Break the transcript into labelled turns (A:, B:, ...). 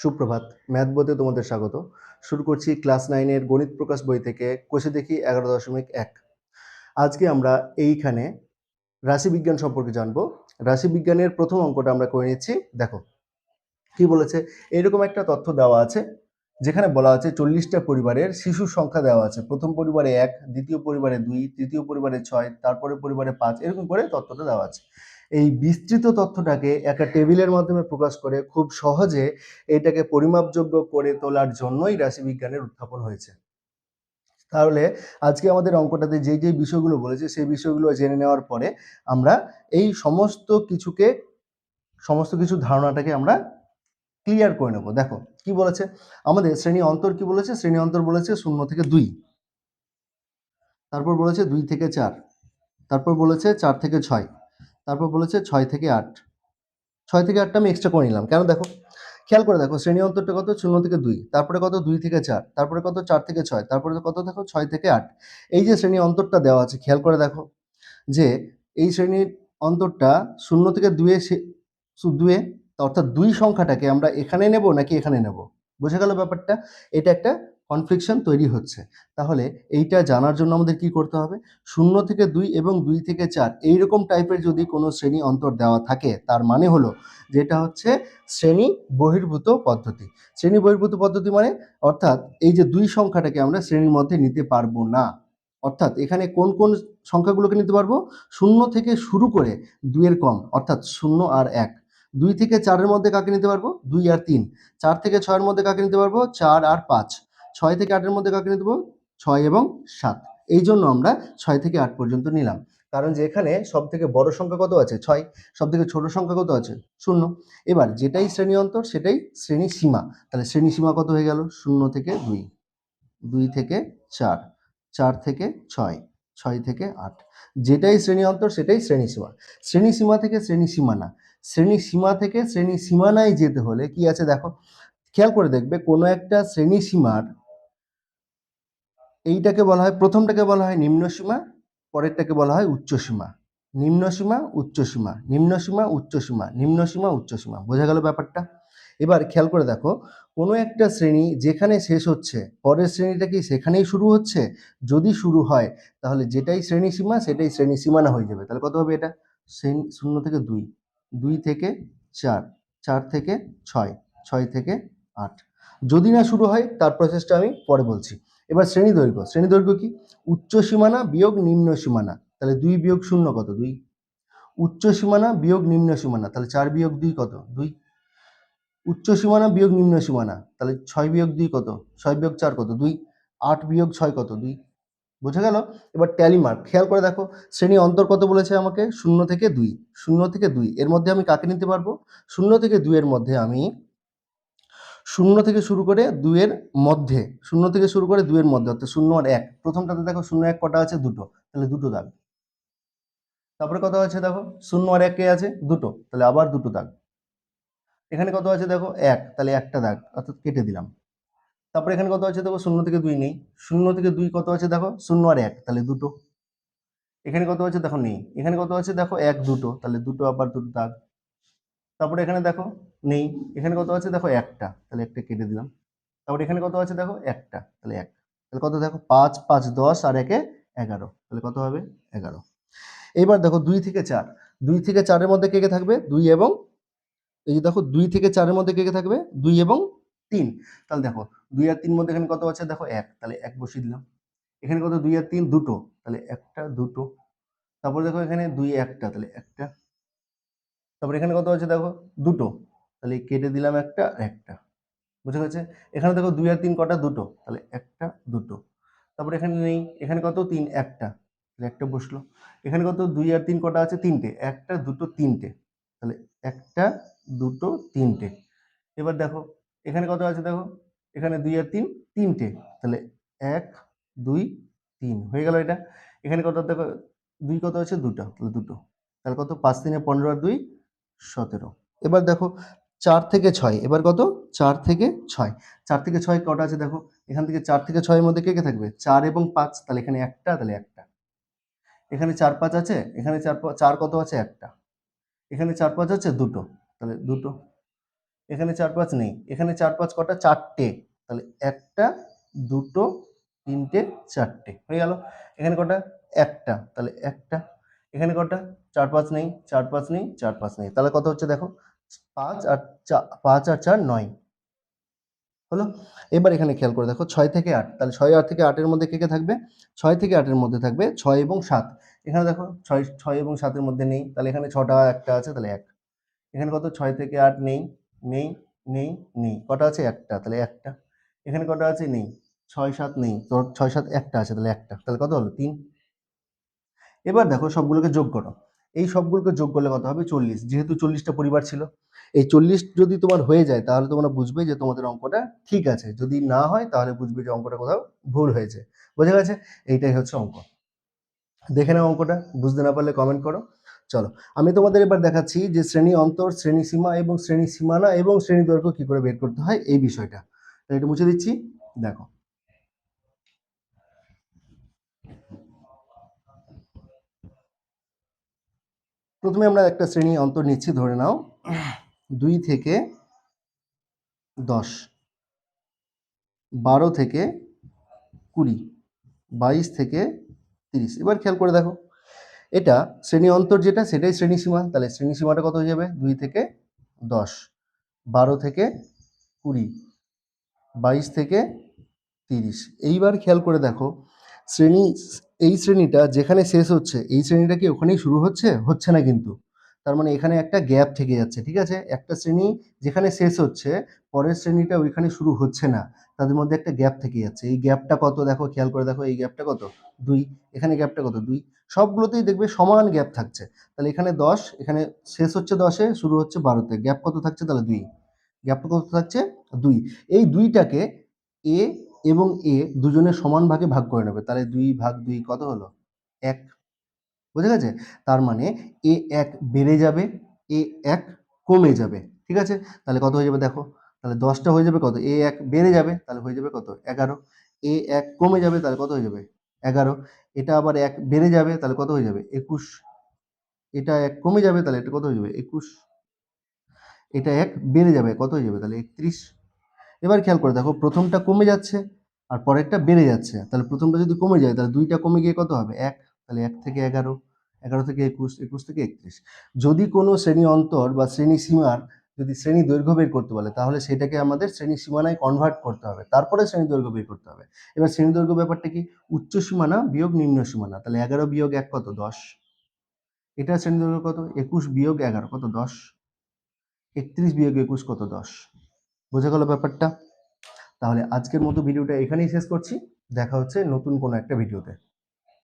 A: সুপ্রভাত ম্যাথ বইতে তোমাদের স্বাগত। শুরু করছি ক্লাস নাইনের গণিত প্রকাশ বই থেকে, কষে দেখি এগারো দশমিক এক। আজকে আমরা এইখানে রাশিবিজ্ঞান সম্পর্কে জানব। রাশিবিজ্ঞানের প্রথম অঙ্কটা আমরা করে নিচ্ছি, দেখো, কি বলেছে? এরকম একটা তথ্য দেওয়া আছে, যেখানে বলা আছে চল্লিশটা পরিবারের শিশুর সংখ্যা দেওয়া আছে। প্রথম পরিবারে এক, দ্বিতীয় পরিবারে দুই, তৃতীয় পরিবারে ছয় তারপরে পরিবারে পাঁচ, এরকম করে তথ্যটা দেওয়া আছে। এই বিস্তৃত তথ্যটাকে একটা টেবিলের মাধ্যমে প্রকাশ করে খুব সহজে এটাকে পরিমাপযোগ্য করে তোলার জন্যই রাশিবিজ্ঞানের উত্থাপন হয়েছে। তাহলে আজকে আমাদের অঙ্কটাতে যে যে বিষয়গুলো বলেছে সেই বিষয়গুলো জেনে নেওয়ার পরে আমরা এই সমস্ত কিছুকে, সমস্ত কিছু ধারণাটাকে আমরা ক্লিয়ার করে নেব। দেখো, কি বলেছে? আমাদের শ্রেণি অন্তর কি বলেছে? শ্রেণি অন্তর বলেছে শূন্য থেকে দুই। তারপর বলেছে দুই থেকে চার। তারপর বলেছে চার থেকে ছয়। তারপর বলেছে ছয় থেকে আট। ছয় থেকে আটটা আমি এক্সট্রা করে নিলাম। কেন দেখো? খেয়াল করে দেখো, শ্রেণি অন্তরটা কত? শূন্য থেকে দুই। তারপরে কত? দুই থেকে চার। তারপরে কত? চার থেকে ছয়। তারপরে কত? দেখো, ছয় থেকে আট। এই যে শ্রেণি অন্তরটা দেওয়া আছে, খেয়াল করে দেখো যে এই শ্রেণির অন্তরটা শূন্য থেকে দুয়ে দুয়ে অর্থাৎ দুই সংখ্যাটাকে আমরা এখানে নেব নাকি এখানে নেব? বোঝা গেল ব্যাপারটা? এটা একটা কনফ্লিকশন তৈরি হচ্ছে। তাহলে এইটা জানার জন্য আমাদের কি করতে হবে? শূন্য থেকে দুই এবং দুই থেকে চার এইরকম টাইপের যদি কোনো শ্রেণি অন্তর দেওয়া থাকে, তার মানে হলো যেটা হচ্ছে শ্রেণি বহির্ভূত পদ্ধতি। শ্রেণি বহির্ভূত পদ্ধতি মানে অর্থাৎ এই যে দুই সংখ্যাটাকে আমরা শ্রেণির মধ্যে নিতে পারব না। অর্থাৎ এখানে কোন কোন সংখ্যাগুলোকে নিতে পারব? শূন্য থেকে শুরু করে দুইয়ের কম, অর্থাৎ শূন্য আর এক। দুই থেকে চারের মধ্যে কাকে নিতে পারব? দুই আর তিন। চার থেকে ছয়ের মধ্যে কাকে নিতে পারব? চার আর পাঁচ। ছয় থেকে আটের মধ্যে কাকে নিতে পারব? ছয় এবং সাত। এই জন্য আমরা ছয় থেকে আট পর্যন্ত নিলাম। কারণ যে এখানে সব থেকে বড় সংখ্যা কত আছে? ছয়। সব থেকে ছোট সংখ্যা কত আছে? শূন্য। এবার যেটাই শ্রেণি অন্তর, সেটাই শ্রেণি সীমা। তাহলে শ্রেণি সীমা কত হয়ে গেল? শূন্য থেকে দুই। দুই থেকে চার। চার থেকে ছয়। ছয় থেকে আট। যেটাই শ্রেণি অন্তর, সেটাই শ্রেণি সীমা। শ্রেণি সীমা থেকে শ্রেণি সীমানা। শ্রেণি সীমা থেকে শ্রেণি সীমানায় যেতে হলে কি আছে? দেখো, খেয়াল করে দেখবে কোনো একটা শ্রেণি সীমার এইটাকে বলা হয়, প্রথমটাকে বলা হয় নিম্ন সীমা, পরেরটাকে বলা হয় উচ্চ সীমা। নিম্ন সীমা, উচ্চ সীমা। নিম্ন সীমা, উচ্চ সীমা। নিম্ন সীমা, উচ্চ সীমা। বোঝা গেল ব্যাপারটা? এবার খেয়াল করে দেখো, কোনো একটা শ্রেণি যেখানে শেষ হচ্ছে, পরের শ্রেণীটা কি সেখানেই শুরু হচ্ছে? যদি শুরু হয়, তাহলে যেটাই শ্রেণি সীমা, সেটাই শ্রেণি সীমানা হয়ে যাবে। তাহলে কত হবে এটা? শূন্য থেকে দুই। দুই থেকে চার। চার থেকে ছয়। ছয় থেকে আট। যদি না শুরু হয়, তার প্রসেসটা আমি পরে বলছি। এবার শ্রেণি দৈর্ঘ্য। শ্রেণি দৈর্ঘ্য কি? উচ্চ সীমানা বিয়োগ নিম্ন সীমানা। তাহলে দুই বিয়োগ শূন্য কত? দুই। উচ্চ সীমানা বিয়োগ নিম্ন সীমানা। তাহলে চার বিয়োগ দুই কত? দুই। উচ্চ সীমানা বিয়োগ নিম্ন সীমানা। তাহলে ছয় বিয়োগ দুই কত? ছয় বিয়োগ চার কত? দুই। আট বিয়োগ ছয় কত? দুই। বোঝা গেল? এবার ট্যালি মার্ক খেয়াল করে দেখো, শ্রেণি অন্তর কত বলেছে আমাকে? শূন্য থেকে দুই। শূন্য থেকে দুই। এর মধ্যে আমি কাকে নিতে পারব? শূন্য থেকে দুইয়ের মধ্যে আমি শূন্য থেকে শুরু করে দুইয়ের মধ্যে, শূন্য থেকে শুরু করে দুইয়ের মধ্যে, অর্থাৎ শূন্য আর এক। প্রথমটাতে দেখো শূন্য এক কটা আছে? দুটো। তাহলে দুটো দাগ। তারপরে কত আছে দেখো? শূন্য আর এক আছে? দুটো। তাহলে আবার দুটো দাগ। এখানে কত আছে দেখো? এক। তাহলে একটা দাগ, অর্থাৎ কেটে দিলাম। তারপরে এখানে কত আছে দেখো? শূন্য থেকে দুই নেই। শূন্য থেকে দুই কত আছে দেখো? শূন্য আর এক। তাহলে দুটো। এখানে কত আছে? দেখো নেই। এখানে কত আছে? দেখো এক দুটো। তাহলে দুটো আবার দুটো দাগ। তারপরে এখানে দেখো নেই। এখানে কত আছে? দেখো একটা। তাহলে একটা কেটে দিলাম। তারপরে এখানে কত আছে? দেখো একটা। তাহলে এক। তাহলে কত দেখো? পাঁচ পাঁচ, দশ আর একে এগারো। তাহলে কত হবে? এগারো। এবার দেখো দুই থেকে চার। দুই থেকে চারের মধ্যে কে কে থাকবে? দুই এবং এই যে দেখো দুই থেকে চারের মধ্যে কে কে থাকবে? দুই এবং তিন। তাহলে দেখো দুই আর তিন মধ্যে এখানে কত আছে? দেখো এক। তাহলে এক বসিয়ে দিলাম। এখানে কত? দুই আর তিন দুটো। তাহলে একটা দুটো। তারপরে দেখো এখানে দুই একটা। তাহলে একটা। তারপরে এখানে কত আছে দেখো? দুটো। তাহলে কেটে দিলাম একটা একটা। বুঝে গেছে এখানে দেখো দুই আর তিন কটা দুটো। তাহলে একটা, দুটো। তারপরে এখানে নেই। এখানে কত? তিন, একটা। তাহলে একটা বসল। এখানে কত? দুই আর তিন কটা আছে? তিনটে। একটা, দুটো, তিনটে। তাহলে একটা, দুটো, তিনটে। এবার দেখো, এখানে কত আছে দেখো? এখানে দুই আর তিন, তিনটে। তাহলে এক, দুই, তিন। হয়ে গেল এটা। এখানে কত? দেখো, দুই কত আছে? দুটো। তাহলে দুটো। তাহলে কত? পাঁচ, তিনে পনেরো আর দুই সতেরো। এবার দেখো চার থেকে ছয়, এবার কত? চার থেকে ছয়। চার থেকে ছয় কটা আছে দেখো? এখান থেকে চার থেকে ছয়ের মধ্যে কে কে থাকবে? চার এবং পাঁচ, তাহলে এখানে একটা, তাহলে একটা। এখানে চার পাঁচ আছে, এখানে চার চার কত আছে? একটা। এখানে চার পাঁচ আছে, দুটো। তাহলে দুটো। এখানে চার পাঁচ নেই। এখানে চার পাঁচ কটা? চারটে। তাহলে একটা, দুটো, তিনটে, চারটে। হয়ে গেল। এখানে কটা? একটা। তাহলে একটা। এখানে কটা? চার, পাঁচ নেই, চার, পাঁচ নেই, চার, পাঁচ নেই। তাহলে কত হচ্ছে দেখো? পাঁচ আর চা পাঁচ আর চার নয়। হলো? এবার এখানে খেয়াল করে দেখো, ছয় থেকে আট। তাহলে ছয় আট থেকে আটের মধ্যে কে কে থাকবে? ছয় থেকে আটের মধ্যে থাকবে ছয় এবং সাত। এখানে দেখো, ছয় ছয় এবং সাতের মধ্যে নেই। তাহলে এখানে ছটা একটা আছে, তাহলে এক। এখানে কত? ছয় থেকে আট নেই নেই নেই নেই। কটা আছে? একটা। তাহলে একটা। এখানে কটা আছে? নেই। ছয়, সাত, নেই। ছয়, সাত, একটা আছে, তাহলে একটা। তাহলে কত হলো? তিন। এবার দেখো সবগুলোকে যোগ করো। এই সবগুলোকে যোগ করলে কত হবে? চল্লিশ। যেহেতু চল্লিশটা পরিবার ছিল, এই চল্লিশ যদি তোমার হয়ে যায়, তাহলে তোমরা বুঝবে যে তোমাদের অঙ্কটা ঠিক আছে। যদি না হয়, তাহলে বুঝবে যে অঙ্কটা কোথাও ভুল হয়েছে। বোঝা গেছে? এইটাই হচ্ছে অঙ্ক। দেখে নাও অঙ্কটা, বুঝতে না পারলে কমেন্ট করো। চলো, আমি তোমাদের এবার দেখাচ্ছি যে শ্রেণি অন্তর, শ্রেণি সীমা এবং শ্রেণি সীমানা এবং শ্রেণি দৈর্ঘ্য কি করে বের করতে হয় এই বিষয়টা। এটা মুছে দিচ্ছি। দেখো প্রথমে আমরা একটা শ্রেণি অন্তর নিচ্ছি, ধরে নাও দুই থেকে দশ, বারো থেকে কুড়ি, বাইশ থেকে তিরিশ। এবার খেয়াল করে দেখো, এটা শ্রেণি অন্তর যেটা, সেটাই শ্রেণি সীমা। তাহলে শ্রেণি সীমাটা কত হয়ে যাবে? দুই থেকে দশ, বারো থেকে কুড়ি, বাইশ থেকে তিরিশ। এইবার খেয়াল করে দেখো, শ্রেণি এই শ্রেণীটা যেখানে শেষ হচ্ছে, এই শ্রেণীটা কি ওখানেই শুরু হচ্ছে? হচ্ছে না কিন্তু। তার মানে এখানে একটা গ্যাপ থেকে যাচ্ছে, ঠিক আছে? একটা শ্রেণি যেখানে শেষ হচ্ছে, পরের শ্রেণীটা ওইখানে শুরু হচ্ছে না। তাদের মধ্যে একটা গ্যাপ থেকে যাচ্ছে। এই গ্যাপটা কত? দেখো, খেয়াল করে দেখো, এই গ্যাপটা কত? দুই। এখানে গ্যাপটা কত? দুই। সবগুলোতেই দেখবে সমান গ্যাপ থাকছে। তাহলে এখানে দশ, এখানে শেষ হচ্ছে দশে, শুরু হচ্ছে বারোতে। গ্যাপ কত থাকছে? তাহলে দুই। গ্যাপ কত থাকছে? দুই। এই দুইটাকে এ এবং এ দুজনের সমান ভাগে ভাগ করে নেবে। তাহলে দুই ভাগ দুই কত হলো? এক। বুঝে গেছে? তার মানে এ এক বেড়ে যাবে, এ এক কমে যাবে। ঠিক আছে? তাহলে কত হয়ে যাবে দেখো? তাহলে দশটা হয়ে যাবে কত? এ এক বেড়ে যাবে, তাহলে হয়ে যাবে কত? এগারো। এ এক কমে যাবে, তাহলে কত হয়ে যাবে? এগারো। এটা আবার এক বেড়ে যাবে, তাহলে কত হয়ে যাবে? একুশ। এটা এক কমে যাবে, তাহলে এটা কত হয়ে যাবে? একুশ। এটা এক বেড়ে যাবে, কত হয়ে যাবে? তাহলে একত্রিশ। এবার খেয়াল করে দেখো, প্রথমটা কমে যাচ্ছে আর পরেরটা বেড়ে যাচ্ছে। তাহলে প্রথমটা যদি কমে যায়, তাহলে দুইটা কমে গিয়ে কত হবে? এক। তাহলে এক থেকে এগারো। এগারো থেকে একুশ একুশ থেকে একত্রিশ। যদি কোনো শ্রেণি অন্তর বা শ্রেণি সীমার যদি শ্রেণি দৈর্ঘ্য বের করতে বলে, তাহলে সেটাকে আমাদের শ্রেণি সীমানায় কনভার্ট করতে হবে। তারপরে শ্রেণি দৈর্ঘ্য বের করতে হবে। এবার শ্রেণি দৈর্ঘ্য ব্যাপারটা কি? উচ্চ সীমানা বিয়োগ নিম্ন সীমানা। তাহলে এগারো বিয়োগ এক কত? দশ। এটা শ্রেণি দৈর্ঘ্য কত? একুশ বিয়োগ এগারো কত? দশ। একত্রিশ বিয়োগ একুশ কত? দশ। বোঝা গেল ব্যাপারটা? তাহলে আজকের মতো ভিডিওটা এখানেই শেষ করছি। দেখা হচ্ছে নতুন কোনো একটা ভিডিওতে।